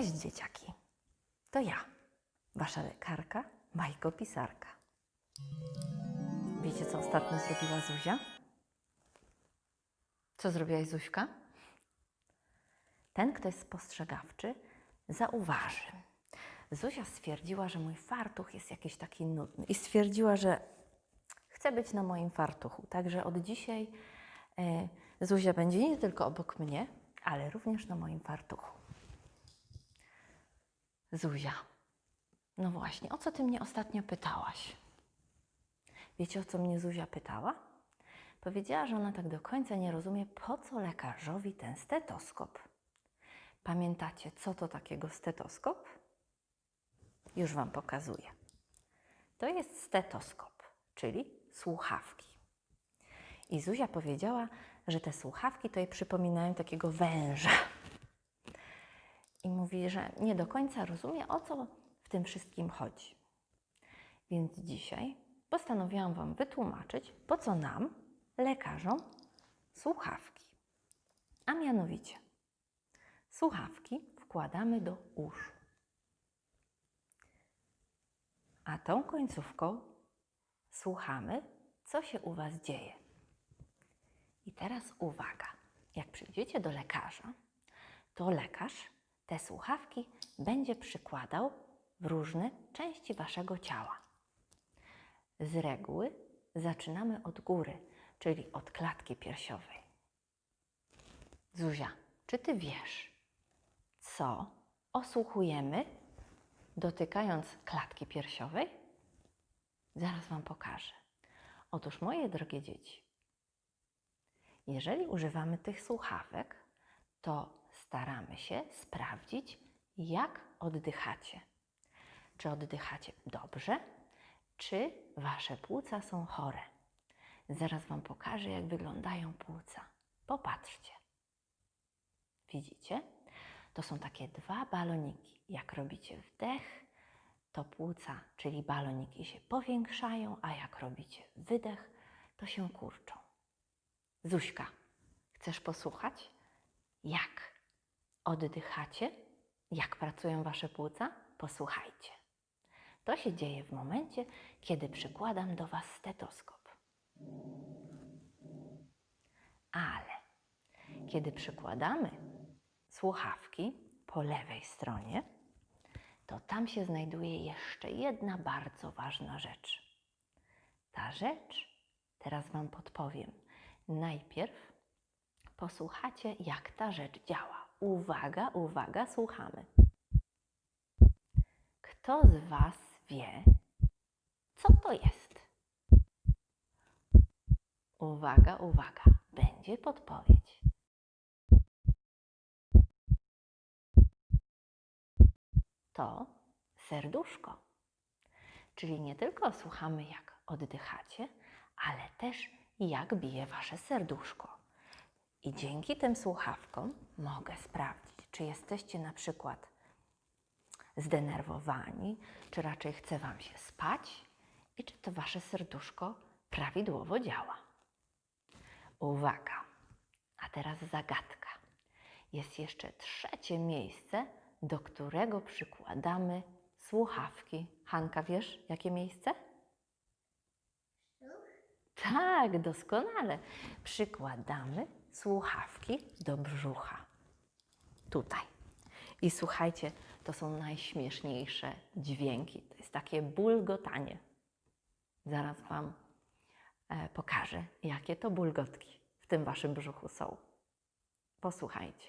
Cześć dzieciaki. To ja, wasza lekarka, bajkopisarka. Wiecie, co ostatnio zrobiła Zuzia? Co zrobiłaś, Zuśka? Ten, kto jest spostrzegawczy, zauważy. Zuzia stwierdziła, że mój fartuch jest jakiś taki nudny i stwierdziła, że chce być na moim fartuchu. Także od dzisiaj e, Zuzia będzie nie tylko obok mnie, ale również na moim fartuchu. Zuzia, no właśnie, o co ty mnie ostatnio pytałaś? Wiecie, o co mnie Zuzia pytała? Powiedziała, że ona tak do końca nie rozumie, po co lekarzowi ten stetoskop. Pamiętacie, co to takiego stetoskop? Już Wam pokazuję. To jest stetoskop, czyli słuchawki. I Zuzia powiedziała, że te słuchawki to jej przypominają takiego węża. I mówi, że nie do końca rozumie, o co w tym wszystkim chodzi. Więc dzisiaj postanowiłam Wam wytłumaczyć, po co nam, lekarzom, słuchawki. A mianowicie, słuchawki wkładamy do uszu. A tą końcówką słuchamy, co się u Was dzieje. I teraz uwaga, jak przyjdziecie do lekarza, to lekarz te słuchawki będzie przykładał w różne części Waszego ciała. Z reguły zaczynamy od góry, czyli od klatki piersiowej. Zuzia, czy Ty wiesz, co osłuchujemy dotykając klatki piersiowej? Zaraz Wam pokażę. Otóż, moje drogie dzieci, jeżeli używamy tych słuchawek, to staramy się sprawdzić, jak oddychacie. Czy oddychacie dobrze, czy wasze płuca są chore. Zaraz Wam pokażę, jak wyglądają płuca. Popatrzcie. Widzicie? To są takie dwa baloniki. Jak robicie wdech, to płuca, czyli baloniki się powiększają, a jak robicie wydech, to się kurczą. Zuśka, chcesz posłuchać, jak oddychacie, jak pracują wasze płuca? Posłuchajcie. To się dzieje w momencie, kiedy przykładam do was stetoskop. Ale kiedy przykładamy słuchawki po lewej stronie, to tam się znajduje jeszcze jedna bardzo ważna rzecz. Ta rzecz, teraz Wam podpowiem. Najpierw posłuchacie, jak ta rzecz działa. Uwaga, uwaga, słuchamy. Kto z Was wie, co to jest? Uwaga, uwaga, będzie podpowiedź. To serduszko. Czyli nie tylko słuchamy, jak oddychacie, ale też jak bije Wasze serduszko. I dzięki tym słuchawkom mogę sprawdzić, czy jesteście na przykład zdenerwowani, czy raczej chce Wam się spać i czy to Wasze serduszko prawidłowo działa. Uwaga! A teraz zagadka. Jest jeszcze trzecie miejsce, do którego przykładamy słuchawki. Hanka, wiesz, jakie miejsce? Tak, doskonale. Przykładamy słuchawki do brzucha. Tutaj. I słuchajcie, to są najśmieszniejsze dźwięki. To jest takie bulgotanie. Zaraz Wam e, pokażę, jakie to bulgotki w tym Waszym brzuchu są. Posłuchajcie.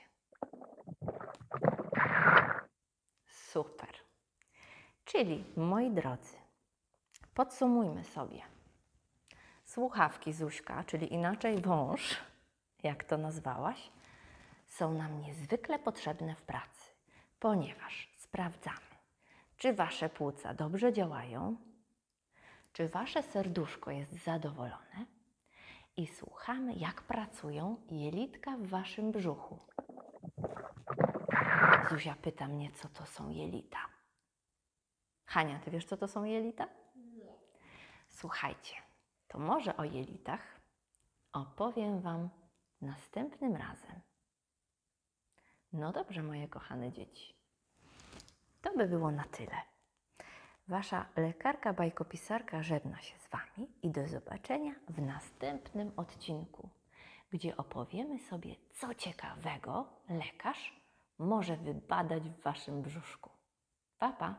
Super. Czyli, moi drodzy, podsumujmy sobie. Słuchawki Zuśka, czyli inaczej wąż, jak to nazwałaś, są nam niezwykle potrzebne w pracy, ponieważ sprawdzamy, czy wasze płuca dobrze działają, czy wasze serduszko jest zadowolone i słuchamy, jak pracują jelitka w waszym brzuchu. Zuzia pyta mnie, co to są jelita. Hania, ty wiesz, co to są jelita? Nie. Słuchajcie, to może o jelitach opowiem Wam następnym razem. No dobrze, moje kochane dzieci. To by było na tyle. Wasza lekarka bajkopisarka żegna się z Wami i do zobaczenia w następnym odcinku, gdzie opowiemy sobie, co ciekawego lekarz może wybadać w Waszym brzuszku. Pa, pa!